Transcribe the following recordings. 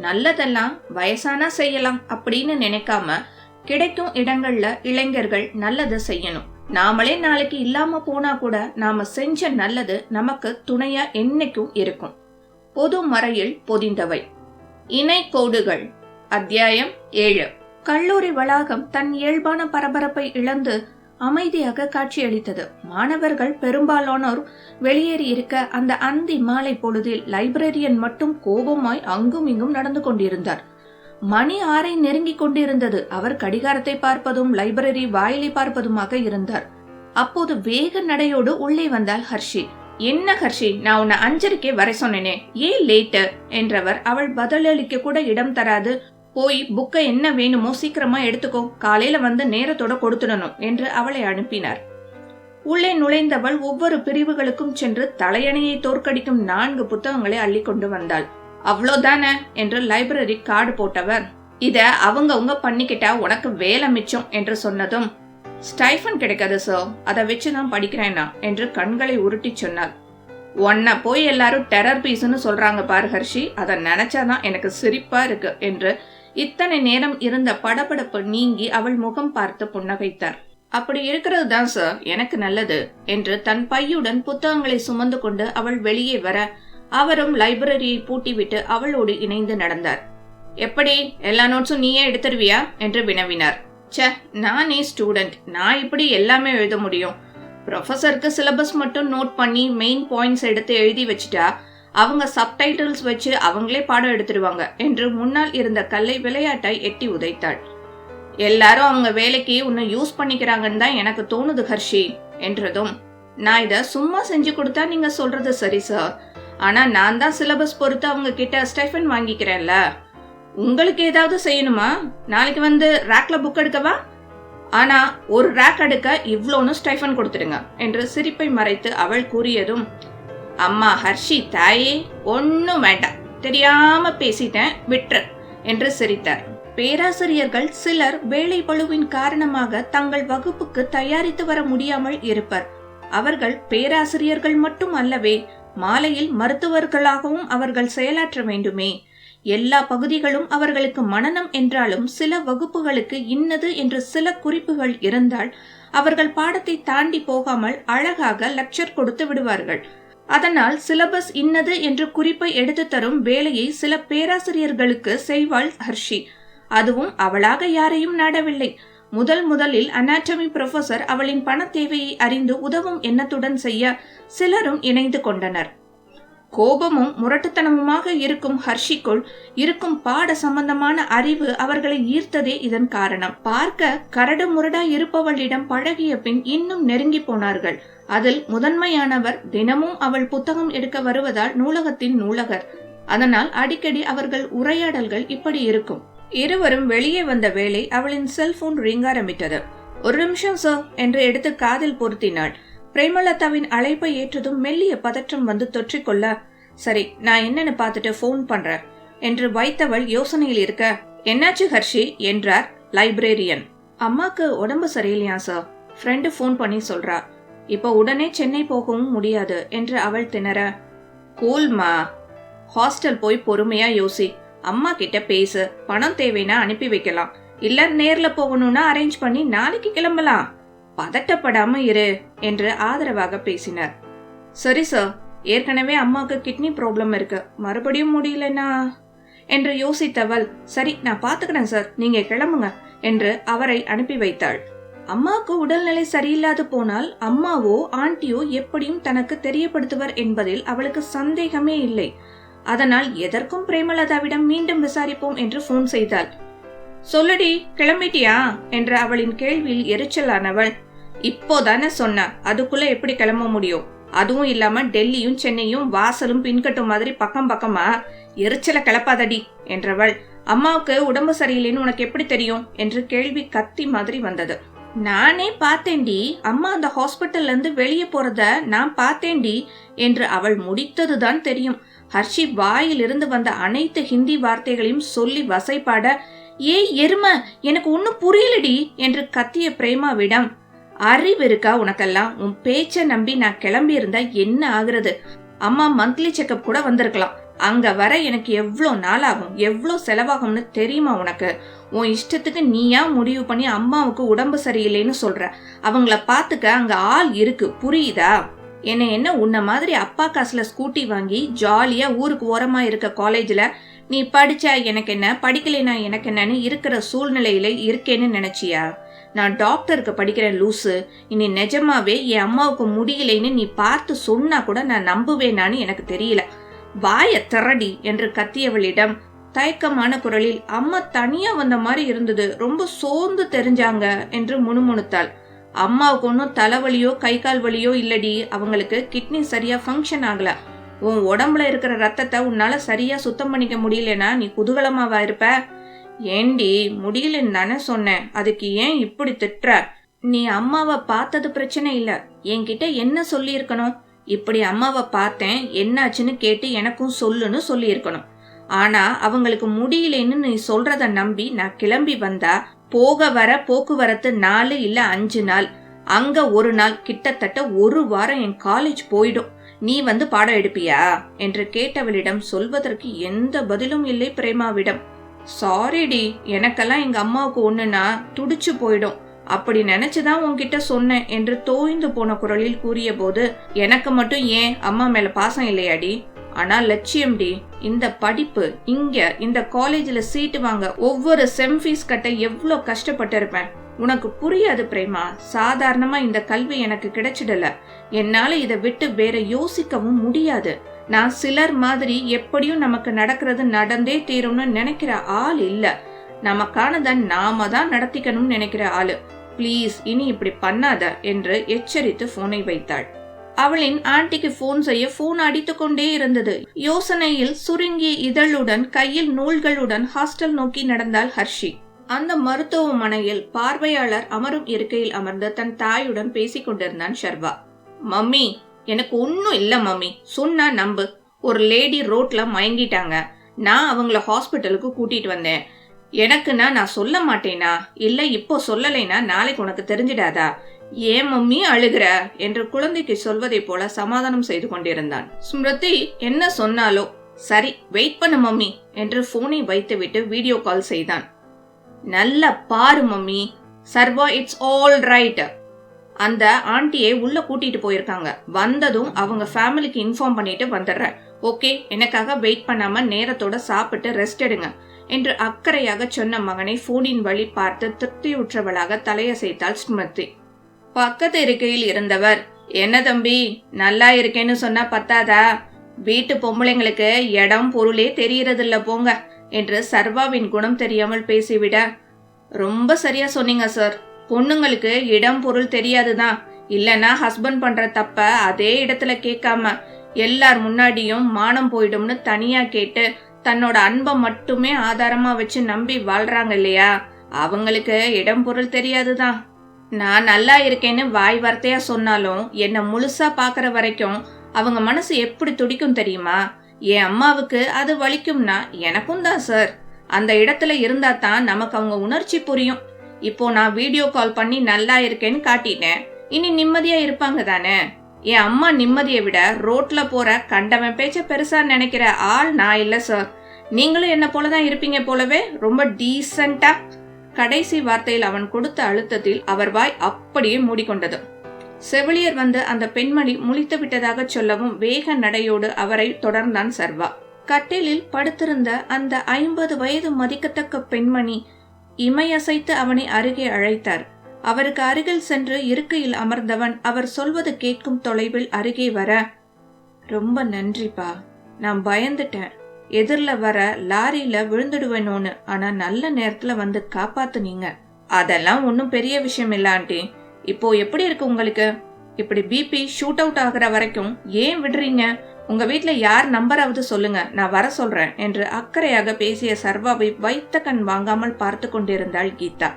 நல்லதெல்லாம் வயசானா செய்யலாம் அப்படின்னு நினைக்காம கிடைக்கும் இடங்கள்ல இளைஞர்கள் நல்லதை செய்யணும். நாமளே நாளைக்கு இல்லாம போனா கூட நாம செஞ்ச நல்லது நமக்கு துணையா என்னைக்கும் இருக்கும். பொது மறையில் பொதிந்தவை. இணை கோடுகள். அத்தியாயம் ஏழு. கல்லூரி வளாகம் தன் இயல்பான பரபரப்பை இழந்து அமைதியாக காட்சியளித்தது. மாணவர்கள் பெரும்பாலானோர் வெளியேறி இருக்க அந்த அந்தி மாலை பொழுதில் லைப்ரரியன் மட்டும் கோபமாய் அங்கும் இங்கும் நடந்து கொண்டிருந்தார். மணி ஆறை நெருங்கிக் கொண்டிருந்தது. அவர் கடிகாரத்தை பார்ப்பதும் லைப்ரரி வாயிலை பார்ப்பதுமாக இருந்தார். அப்போது வேக நடையோடு உள்ளே வந்தாள் ஹர்ஷி. என்ன ஹர்ஷி நான் உன்னை அஞ்சரைக்கே வர சொன்னேனே. ஏன் லேட்டு? என்றவர் அவள் பதிலளிக்க கூட இடம் தராது. போய் புக்கை என்ன வேணுமோ சீக்கிரமா எடுத்துக்கோ. காலையில வந்து நேரத்தோட கொடுத்துடணும் என்று அவளை அனுப்பினார். உள்ளே நுழைந்தவள் ஒவ்வொரு பிரிவுகளுக்கும் சென்று தலையணையை தோற்கடிக்கும் நான்கு புத்தகங்களை அள்ளி கொண்டு வந்தாள். அவ்வளோதானே? என்று லைப்ரரி கார்டு போட்டவர். இத அவங்கவுங்க பண்ணிக்கிட்டா உனக்கு வேலை மிச்சம் என்று சொன்னதும் ஸ்டைஃபன் கிடைக்காது சார். அதை வச்சு நான் படிக்கிறேனா? என்று கண்களை உருட்டி சொன்னாள் உன்னை போய் எல்லாரும் டெரர் பீஸ்னு சொல்றாங்க பாரு ஹர்ஷி. அதை நினைச்சாதான் எனக்கு சிரிப்பா இருக்கு என்று இத்தனை நேரம் இருந்த படபடப்பு நீங்கி அவள் முகம் பார்த்து புன்னகைத்தார். அப்படி இருக்கிறது தான் சார் எனக்கு நல்லது என்று தன் பையுடன் புத்தகங்களை சுமந்து கொண்டு அவள் வெளியே வர அவரும் லைப்ரரியை பூட்டிவிட்டு அவளோடு இணைந்து நடந்தார். எப்படி? எல்லா நோட்ஸும் நீயே எடுத்துருவியா? என்று வினவினார். ச்சே நானே ஸ்டூடெண்ட் நான் இப்படி எல்லாமே எழுத முடியும். ப்ரொஃபஸருக்கு சிலபஸ் மட்டும் நோட் பண்ணி மெயின் பாயிண்ட்ஸ் எடுத்து எழுதி வச்சுட்டா அவங்க சப்டைட்டில்ஸ் வச்சு அவங்களே பாடம் எடுத்துடுவாங்க என்று முன்னால் இருந்த கல்லை விளையாட்டை எட்டி உதைத்தாள். எல்லாரும் அவங்க வேலைக்கு உன்னை யூஸ் பண்ணிக்கிறாங்கன்னு தான் எனக்கு தோணுது ஹர்ஷி என்றதும் நான் இதை சும்மா செஞ்சு கொடுத்தா நீங்க சொல்றது சரி சார் ஆனா நான் தான் சிலபஸ் பொறுத்து அவங்க கிட்ட ஸ்டைஃபன் வாங்கிக்கிறேன்ல. உங்களுக்கு ஏதாவது செய்யணுமா? நாளைக்கு வந்து ரேக்ல புக் எடுக்கவா? ஆனா ஒரு ரேக் எடுக்க இவ்வளோன்னு ஸ்டைஃபன் கொடுத்துடுங்க என்று சிரிப்பை மறைத்து அவள் கூறியதும் அம்மா ஹர்ஷி தாயே ஒன்னும் வேண்டாம். தெரியாம பேசிட்டேன் விட்டுரு என்று சிரித்தார். பேராசிரியர்கள் சிலர் வேலை பழுவின் காரணமாக தங்கள் வகுப்புக்கு தயாரித்து வர முடியாமல் இருப்பர். அவர்கள் பேராசிரியர்கள் மட்டும் அல்லவே மாலையில் மருத்துவர்களாகவும் அவர்கள் செயலாற்ற வேண்டுமே. எல்லா பகுதிகளும் அவர்களுக்கு மனநம் என்றாலும் சில வகுப்புகளுக்கு இன்னது என்று சில குறிப்புகள் இருந்தால் அவர்கள் பாடத்தை தாண்டி போகாமல் அழகாக லெக்சர் கொடுத்து விடுவார்கள். அதனால் சிலபஸ் இன்னது என்று குறிப்பை எடுத்து தரும் வேலையை சில பேராசிரியர்களுக்கு செய்வாள் ஹர்ஷி. அதுவும் அவளாக யாரையும் நாடவில்லை. முதல் முதலில் அனாட்டமி ப்ரொஃபசர் அவளின் பண தேவையை அறிந்து உதவும் எண்ணத்துடன் செய்ய சிலரும் இணைந்து கொண்டனர். கோபமும் முரட்டுத்தனமுமாக இருக்கும் ஹர்ஷிக்குள் இருக்கும் பாட சம்பந்தமான அறிவு அவர்களை ஈர்த்ததே இதன் காரணம். பார்க்க கரடு முரடா இருப்பவளிடம் பழகிய பின் இன்னும் நெருங்கி போனார்கள். அதில் முதன்மையானவர் தினமும் அவள் புத்தகம் எடுக்க வருவதால் நூலகத்தின் நூலகர். அதனால் அடிக்கடி அவர்கள் உரையாடல்கள் இப்படி இருக்கும். இருவரும் வெளியே வந்த வேளை அவளின் செல்போன் ரிங்காரமிட்டது ஒரு நிமிஷம் சார் என்று எடுத்து காதில் பொருத்தினாள். பிரேமலதாவின் அழைப்பை ஏற்றதும் மெல்லிய பதற்றம் வந்து தொற்றிக்கொள்ள சரி நான் என்னன்னு பார்த்துட்டு ஃபோன் பண்றேன் என்று வைத்தவள் யோசனையில் இருக்க என்னாச்சு ஹர்ஷி? என்றார் லைப்ரேரியன். அம்மாக்கு உடம்பு சரியில்லையா சார் ஃப்ரெண்டு ஃபோன் பண்ணி சொல்றா. இப்போ உடனே சென்னை போகவும் முடியாது என்று அவள் திணற. கூல்மா ஹாஸ்டல் போய் பொறுமையா யோசி. அம்மா கிட்ட பேசு. பணம் தேவைன்னா அனுப்பி வைக்கலாம். இல்ல நேர்ல போகணும்னா அரேஞ்ச் பண்ணி நாளைக்கு கிளம்பலாம். பதட்டப்படாம இரு என்று ஆதரவாக பேசினார். சரி சார் ஏற்கனவே அம்மாவுக்கு கிட்னி ப்ராப்ளம் இருக்கு. மறுபடியும் முடியலனா? என்று யோசித்தவள் சரி நான் பாத்துக்கிறேன் சார் நீங்க கிளம்புங்க என்று அவரை அனுப்பி வைத்தாள். அம்மாவுக்கு உடல்நிலை சரியில்லாது போனால் அம்மாவோ ஆண்டியோ எப்படியும் தனக்கு தெரியப்படுத்துவர் என்பதில் அவளுக்கு சந்தேகமே இல்லை. அதனால் எதற்கும் பிரேமலதாவிடம் மீண்டும் விசாரிப்போம் என்று போன் செய்தாள். சொல்லுடி கிளம்பிட்டியா? என்ற அவளின் கேள்வியில் எரிச்சலானவள் இப்போதானே சொன்ன அதுக்குள்ள எப்படி கிளம்ப முடியும்? அதுவும் இல்லாம டெல்லியும் சென்னையும் வாசலும் பின்கட்டும் மாதிரி பக்கம் பக்கமா எரிச்சல கிளப்பாதடி என்றவள். அம்மாவுக்கு உடம்பு சரியில்லைன்னு உனக்கு எப்படி தெரியும்? என்று கேள்வி கத்தி மாதிரி வந்தது. நானே பார்த்தேன்டி அம்மா அந்த ஹாஸ்பிட்டல்ல இருந்து வெளியே போறத நான் பார்த்தேன்டி என்று அவள் முடித்ததுதான் தெரியும். ஹர்ஷி வாயிலிருந்து வந்த அனைத்து ஹிந்தி வார்த்தைகளையும் சொல்லி வசைப்பாட ஏய் எரும எனக்கு ஒன்னும் புரியலடி என்று கத்திய பிரேமாவிடம். அறிவு இருக்கா உனக்கெல்லாம்? உன் பேச்ச நம்பி நான் கிளம்பி இருந்தா என்ன ஆகுறது? அம்மா மந்த்லி செக்கப் கூட வந்திருக்கலாம். அங்க வர எனக்கு எவ்வளோ நாள் ஆகும் எவ்வளோ செலவாகும்னு தெரியுமா உனக்கு? உன் இஷ்டத்துக்கு நீயா முடிவு பண்ணி அம்மாவுக்கு உடம்பு சரியில்லைன்னு சொல்ற. அவங்கள பாத்துக்க அங்க ஆள் இருக்கு. புரியுதா? என்ன என்ன உன்ன மாதிரி அப்பா காசுல ஸ்கூட்டி வாங்கி ஜாலியா ஊருக்கு ஓரமா இருக்க காலேஜ்ல நீ படிச்சா எனக்கு என்ன? படிக்கலைனா எனக்கு என்னன்னு இருக்கிற சூழ்நிலையில இருக்கேன்னு நினைச்சியா? நான் டாக்டருக்கு படிக்கிறேன் லூசு. இனி நிஜமாவே என் அம்மாவுக்கு முடியலைன்னு நீ பார்த்து சொன்னா கூட நான் நம்புவேனான்னு எனக்கு தெரியல. வாய திரடி என்று கத்தியவளிடம் தயக்கமான குரலில் அம்மா தனியா வந்த மாதிரி இருந்தது. ரொம்ப சோர்ந்து தெரிஞ்சாங்க என்று முணுமுணுத்தாள். அம்மாவுக்கு ஒன்றும் தலைவலியோ கை கால் வலியோ இல்லடி. அவங்களுக்கு கிட்னி சரியா ஃபங்க்ஷன் ஆகல. உன் உடம்புல இருக்கிற ரத்தத்தை உன்னால சரியா சுத்தம் பண்ணிக்க முடியலனா நீ குதூகலமாவா இருப்ப? ஏண்டி முடியலன்னு தானே சொன்னேன். அதுக்கு ஏன் இப்படி திட்டுற? நீ அம்மாவை பார்த்தது பிரச்சனை இல்ல. என்கிட்ட என்ன சொல்லியிருக்கணும்? இப்படி அம்மாவை பார்த்தேன் என்னாச்சுன்னு கேட்டு எனக்கும் சொல்லுன்னு சொல்லியிருக்கணும். ஆனா அவங்களுக்கு முடியலன்னு நீ சொல்றத நம்பி நான் கிளம்பி வந்தா போக வர போக்குவரத்து நாலு இல்ல அஞ்சு நாள். அங்க ஒரு நாள் கிட்டத்தட்ட ஒரு வாரம் என் காலேஜ் போயிடும். நீ வந்து பாடம் எடுப்பியா? என்று கேட்டவளிடம் சொல்வதற்கு எந்த பதிலும் இல்லை பிரேமாவிடம். சாரிடி எனக்கெல்லாம் எங்க அம்மாவுக்கு ஒண்ணுனா துடிச்சு போயிடும். அப்படி நினைச்சுதான் உன்கிட்ட சொன்னேன் என்று தோய்ந்து போன குரலில் கூறிய போது எனக்கு மட்டும் ஏன் அம்மா மேல பாசம் இல்லையாடி? ஆனா லட்சியம் டி இந்த படிப்பு இங்க இந்த காலேஜ்ல சீட்டு வாங்க ஒவ்வொரு செம் ஃபீஸ் கட்ட எவ்வளோ கஷ்டப்பட்டு இருப்பேன் உனக்கு புரியாது பிரேமா சாதாரணமா இந்த கல்வி எனக்கு கிடைச்சிடல. என்னால இதை விட்டு வேற யோசிக்கவும் முடியாது. நான் சிலர் மாதிரி எப்படியும் நமக்கு நடக்கிறது நடந்தே தீரும்னு நினைக்கிற ஆள் இல்ல. நமக்கானதை நாம தான் நடத்திக்கணும்னு நினைக்கிற ஆளு. ப்ளீஸ் இனி இப்படி பண்ணாத என்று எச்சரித்து போனை வைத்தாள். அவளின் ஆண்டிக்கு போன் செய்ய போன் அடித்துக்கொண்டே இருந்தது. யோசனையில் சுருங்கிய இதழுடன் கையில் நூல்களுடன் ஹாஸ்டல் நோக்கி நடந்தாள் ஹர்ஷி. அந்த மருத்துவமனையில் பார்வையாளர் அமரும் இருக்கையில் அமர்ந்து தன் தாயுடன் பேசிக் கொண்டிருந்தான் ஷர்வா. மம்மி எனக்கு ஒன்றும் இல்லை மம்மி. சொன்னா நம்பு. ஒரு லேடி ரோட்ல மயங்கிட்டாங்க. நான் அவங்கள ஹாஸ்பிட்டலுக்கு கூட்டிட்டு வந்தேன். எனக்குன்னா நான் சொல்ல மாட்டேனா? இல்லை இப்போ சொல்லலைனா நாளைக்கு உனக்கு தெரிஞ்சிடாதா? ஏன் மம்மி அழுகிற? என்று குழந்தைக்கு சொல்வதை போல சமாதானம் செய்து கொண்டிருந்தான். ஸ்மிருதி என்ன சொன்னாலோ? சரி வெயிட் பண்ண மம்மி என்று போனை வைத்துவிட்டு வீடியோ கால் செய்தான். நல்ல பாரு mummy. Sarva it's all right அந்த ஆண்டியை உள்ள கூட்டிட்டு போயிருக்காங்க. வந்ததும் அவங்க ஃபேமிலிக்கு இன்ஃபார்ம் பண்ணிட்டு வந்துடுறேன். ஓகே எனக்காக வெயிட் பண்ணாம நேரத்தோட சாப்பிட்டு ரெஸ்ட் எடுங்க என்று அக்கறையாக சொன்ன மகனை போனின் வழி பார்த்து திருப்தியுற்றவளாக தலையசைத்தாள் ஸ்மிருதி. பக்கத்து இருக்கையில் இருந்தவர் என்ன தம்பி நல்லா இருக்கேன்னு சொன்னா பத்தாதா? வீட்டு பொம்பளைங்களுக்கு இடம் பொருளே தெரியறதில்ல போங்க என்று சர்வாவின் குணம் தெரியாமல் பேசிவிட ரொம்ப சரியா சொன்னீங்க சார் பொண்ணுங்களுக்கு இடம் பொருள் தெரியாதுதான் இல்லைன்னா ஹஸ்பண்ட் பண்ற தப்ப அதே இடத்துல கேட்காம எல்லார் முன்னாடியும் மானம் போயிடும்னு தனியா கேட்டு தன்னோட அன்பை மட்டுமே ஆதாரமா வச்சு நம்பி வாழ்றாங்க இல்லையா? அவங்களுக்கு இடம் பொருள் தெரியாதுதான் நான் நல்லா இருக்கேன்னு வாய் வார்த்தையா சொன்னாலும் என்னை முழுசா பாக்குற வரைக்கும் அவங்க மனசு எப்படி துடிக்கும் தெரியுமா? என் அம்மாவுக்கு அது வலிக்கும்னா எனக்கும் தான் சார் அந்த இடத்துல இருந்தா தான் நமக்கு அவங்க உணர்ச்சி புரியும். இப்போ நான் வீடியோ கால் பண்ணி நல்லா இருக்கேன்னு காட்டிட்டேன். இனி நிம்மதியா இருப்பாங்க தானே? என் அம்மா நிம்மதியை விட ரோட்ல போற கண்டவன் பேச்ச பெருசா நினைக்கிற ஆள் நான் இல்ல சார் நீங்களும் என்ன போலதான் இருப்பீங்க போலவே ரொம்ப டீசென்டா கடைசி வார்த்தையில் அவன் கொடுத்த அழுத்தத்தில் அவர் வாய் அப்படியே மூடிக்கொண்டது. செவிலியர் வந்து அந்த பெண்மணி முழித்து விட்டதாக சொல்லவும் வேக நடையோடு அவரை தொடர்ந்தான் சர்வா. கட்டிலில் படுத்திருந்த அந்த ஐம்பது வயது மதிக்கத்தக்க பெண்மணி இமையசைத்து அவனை அருகே அழைத்தார். அவருக்கு அருகில் சென்று இருக்கையில் அமர்ந்தவன் அவர் சொல்வது கேட்கும் தொலைவில் அருகே வர ரொம்ப நன்றிப்பா. நான் பயந்துட்டேன். எதிரில் வர லாரியில விழுந்துடுவேனோன்னு. ஆனா நல்ல நேரத்துல வந்து காப்பாத்துனீங்க அதெல்லாம் ஒன்றும் பெரிய விஷயம் இல்ல ஆண்டி. இப்போ எப்படி இருக்கு உங்களுக்கு? இப்படி பிபி ஷூட் அவுட் ஆகிற வரைக்கும் ஏன் விடுறீங்க? உங்க வீட்டில் யார் நம்பராவது சொல்லுங்க. நான் வர சொல்றேன் என்று அக்கறையாக பேசிய சர்வாவை வைத்த கண் வாங்காமல் பார்த்து கொண்டிருந்தாள் கீதா.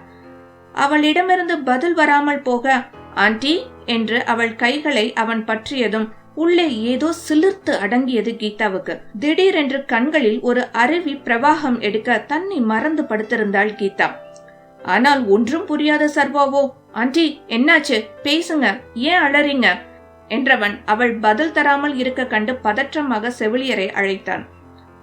அவளிடமிருந்து பதில் வராமல் போக ஆண்டி என்று அவள் கைகளை அவன் பற்றியதும் உள்ளே ஏதோ சிலிர்த்து அடங்கியது கீதாவுக்கு. திடீரென்று கண்களில் ஒரு அருவி பிரவாகம் எடுக்க தன்னை மறந்து படுத்திருந்தாள் கீதா. ஆனால் ஒன்றும் புரியாத சர்வாவோ ஆண்டி என்னாச்சு? பேசுங்க. ஏன் அழறீங்க என்றவன் அவள் பதில் தராமல் இருக்க கண்டு பதற்றமாக செவிலியரை அழைத்தான்.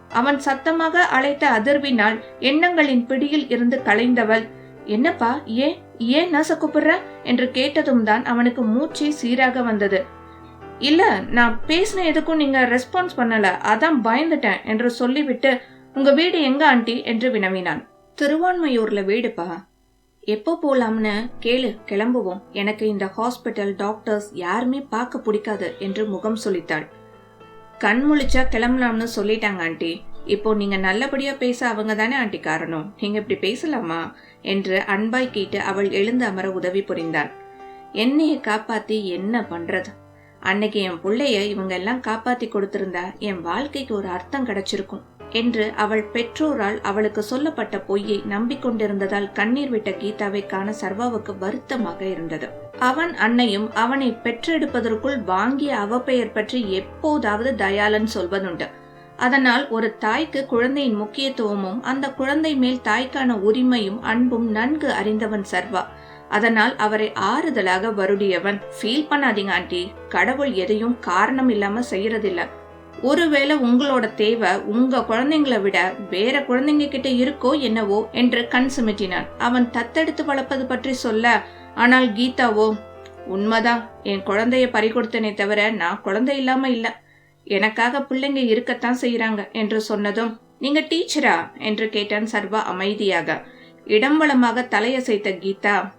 அவன் சத்தமாக அழைத்த அதிர்வினால் எண்ணங்களின் பிடியில் இருந்து கலைந்தவள் என்னப்பா ஏன் ஏன் நச கூப்பிடுற? என்று கேட்டதும் தான் அவனுக்கு மூச்சே சீராக வந்தது. இல்ல நான் பேசின எதுக்கும் நீங்க ரெஸ்பான்ஸ் பண்ணல அதான் பயந்துட்டேன் என்று சொல்லிவிட்டு உங்க வீடு எங்க ஆண்டி? என்று வினவினான். திருவான்மையூர்ல வீடுப்பா. எப்போ போலாம்னு? கேளு கிளம்புவோம். எனக்கு இந்த ஹாஸ்பிட்டல் டாக்டர்ஸ் யாருமே பார்க்க பிடிக்காது என்று முகம் சொல்லித்தாள் கண் முழிச்சா கிளம்பலாம்னு சொல்லிட்டாங்க ஆண்டி. இப்போ நீங்க நல்லபடியா பேச அவங்க தானே ஆண்டி காரணம். நீங்க இப்படி பேசலாமா? என்று அன்பாய் கேட்டு அவள் எழுந்து அமர உதவி புரிந்தாள். என்னைய காப்பாத்தி என்ன பண்றது? அன்னைக்கு என் பிள்ளைய இவங்க எல்லாம் காப்பாத்தி கொடுத்திருந்தா என் வாழ்க்கைக்கு ஒரு அர்த்தம் கிடைச்சிருக்கும். என்று அவள் பெற்றோரால் அவளுக்கு சொல்லப்பட்ட பொய்யை நம்பிக்கொண்டிருந்ததால் கண்ணீர் விட்ட கீதாவை காண சர்வாவுக்கு வருத்தமாக இருந்தது. அவன் அன்னையும் அவனை பெற்றெடுப்பதற்குள் வாங்கிய அவப்பெயர் பற்றி எப்போதாவது தயாளன் சொல்வதுண்டு. அதனால் ஒரு தாய்க்கு குழந்தையின் முக்கியத்துவமும் அந்த குழந்தை மேல் தாய்க்கான உரிமையும் அன்பும் நன்கு அறிந்தவன் சர்வா. அதனால் அவரை ஆறுதலாக வருடியவன். ஃபீல் பண்ணாதீங்க ஆண்டி. கடவுள் எதையும் காரணம் இல்லாம செய்யறதில்ல. ஒருவேளை உங்களோட தேவை உங்க குழந்தைங்களை விட வேற குழந்தைங்க கிட்ட இருக்கோ என்னவோ என்று கண் சுமிட்டினான் அவன் தத்தெடுத்து வளர்ப்பது பற்றி சொல்ல ஆனால் கீதாவோ உண்மைதான். என் குழந்தைய பறிகொடுத்தனே தவிர நான் குழந்தை இல்லாம இல்ல. எனக்காக பிள்ளைங்க இருக்கத்தான் செய்யறாங்க என்று சொன்னதும் நீங்க டீச்சரா? என்று கேட்டான் சர்வா அமைதியாக. இடம்பளமாக தலையசைத்த கீதா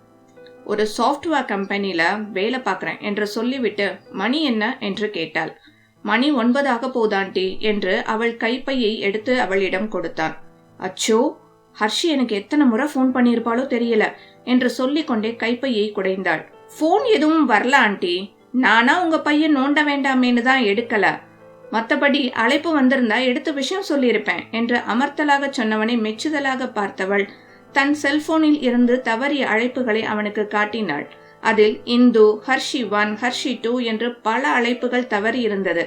ஒரு சாஃப்ட்வேர் கம்பெனில வேலை பார்க்குறேன் என்று சொல்லிவிட்டு மணி என்ன? என்று கேட்டாள். மணி ஒன்பதாக போதாண்டி என்று அவள் கைப்பையை எடுத்து அவளிடம் கொடுத்தான். அச்சோ ஹர்ஷி எனக்கு எத்தனை முறை ஃபோன் பண்ணியிருப்பாளோ தெரியல என்று சொல்லிக்கொண்டே கைப்பையை குடைந்தாள். ஃபோன் எதுவும் வரல ஆண்டி. நானா உங்க பையன் நோண்ட வேண்டாமேன்னு தான் எடுக்கல. மத்தபடி அழைப்பு வந்திருந்தா எடுத்து விஷயம் சொல்லியிருப்பேன் என்று அமர்த்தலாக சொன்னவனை மெச்சுதலாக பார்த்தவள் தன் செல்போனில் இருந்து தவறிய அழைப்புகளை அவனுக்கு காட்டினாள். அதில் இந்து ஹர்ஷி ஒன் ஹர்ஷி டூ என்று பல அழைப்புகள் தவறி இருந்தது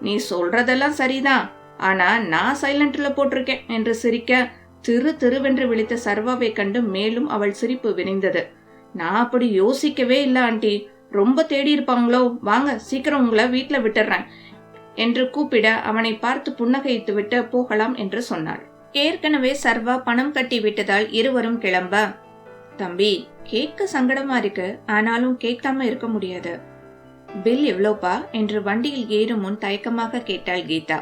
நீ சொல்றதெல்லாம் சரிதான். ஆனா நான் சைலண்ட்ல போட்டிருக்கேன் என்று சிரிக்க திரு திருவென்று விழித்த சர்வாவை கண்டு மேலும் அவள் சிரிப்பு விரிந்தது நான் அப்படி யோசிக்கவே இல்லை ஆண்டி. ரொம்ப தேடி இருப்பாங்களோ? வாங்க சீக்கிரம் உங்களை வீட்டில் விட்டுறேன் என்று கூப்பிட அவனை பார்த்து புன்னகைத்து விட்டு போகலாம் என்று சொன்னாள். ஏற்கனவே சர்வா பணம் கட்டி விட்டதால் இருவரும் கிளம்ப தம்பி கேட்க சங்கடமா இருக்கு. ஆனாலும் கேட்காம இருக்க முடியாது. பில் எவ்வளோப்பா? என்று வண்டியில் ஏறும் முன் தயக்கமாக கேட்டாள் கீதா.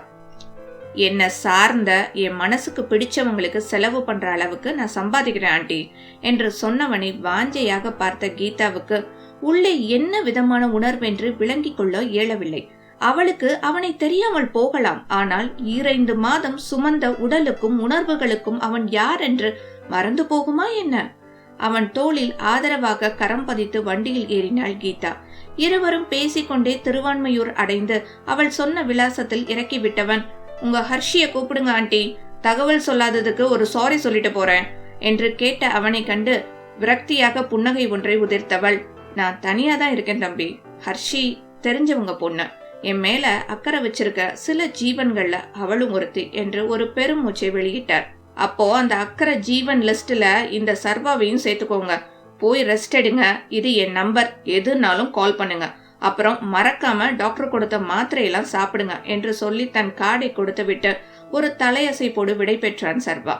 என்னை சார்ந்த என் மனசுக்கு பிடிச்சவங்களுக்கு செலவு பண்ற அளவுக்கு நான் சம்பாதிக்கிறேன் ஆண்டி என்று சொன்னவனை வாஞ்சையாக பார்த்த கீதாவுக்கு உள்ளே என்ன விதமான உணர்வென்று விளங்கிக் கொள்ள இயலவில்லை. அவளுக்கு அவனை தெரியாமல் போகலாம். ஆனால் ஈரைந்து மாதம் சுமந்த உடலுக்கும் உணர்வுகளுக்கும் அவன் யார் என்று மறந்து போகுமா என்ன? அவன் தோளில் ஆதரவாக கரம் பதித்து வண்டியில் ஏறினாள் கீதா. இருவரும் பேசிக்கொண்டே திருவான்மையூர் அடைந்து அவள் சொன்ன விலாசத்தில் இறக்கிவிட்டவன் உங்க ஹர்ஷிய கூப்பிடுங்க ஆண்டி. தகவல் சொல்லாததுக்கு ஒரு சாரி சொல்லிட்டு போறேன் என்று கேட்ட அவனை கண்டு விரக்தியாக புன்னகை ஒன்றை உதிர்த்தவள் நான் தனியா தான் இருக்கேன் தம்பி. ஹர்ஷி தெரிஞ்சவங்க பொண்ணு. என் மேல அக்கறை வச்சிருக்க சில ஜீவன்கள்ல அவளும் ஒருத்தி என்று ஒரு பெரும் மூச்சை வெளியிட்டார். அப்போ அந்த அக்கறை ஜீவன் லிஸ்ட்ல இந்த சர்வாவையும் சேர்த்துக்கோங்க. போய் ரெஸ்ட் எடுங்க. இது என் நம்பர் எதுனாலும் கால் பண்ணுங்க. அப்புறம் மறக்காம டாக்டர் கொடுத்த மாத்திரையெல்லாம் சாப்பிடுங்க என்று சொல்லி தன் கார்டை கொடுத்து விட்டு ஒரு தலையசைப்போடு விடை பெற்றான் சர்வா.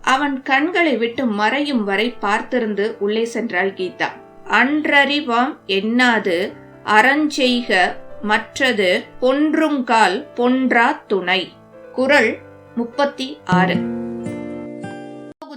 அவன் கண்களை விட்டு மறையும் வரை பார்த்திருந்து உள்ளே சென்றாள் கீதா. அன்றறிவாம் என்னாது? அறஞ்செய்க மற்றது பொன்றுங்கால் பொன்றா துணை. குரல் முப்பத்தி ஆறு.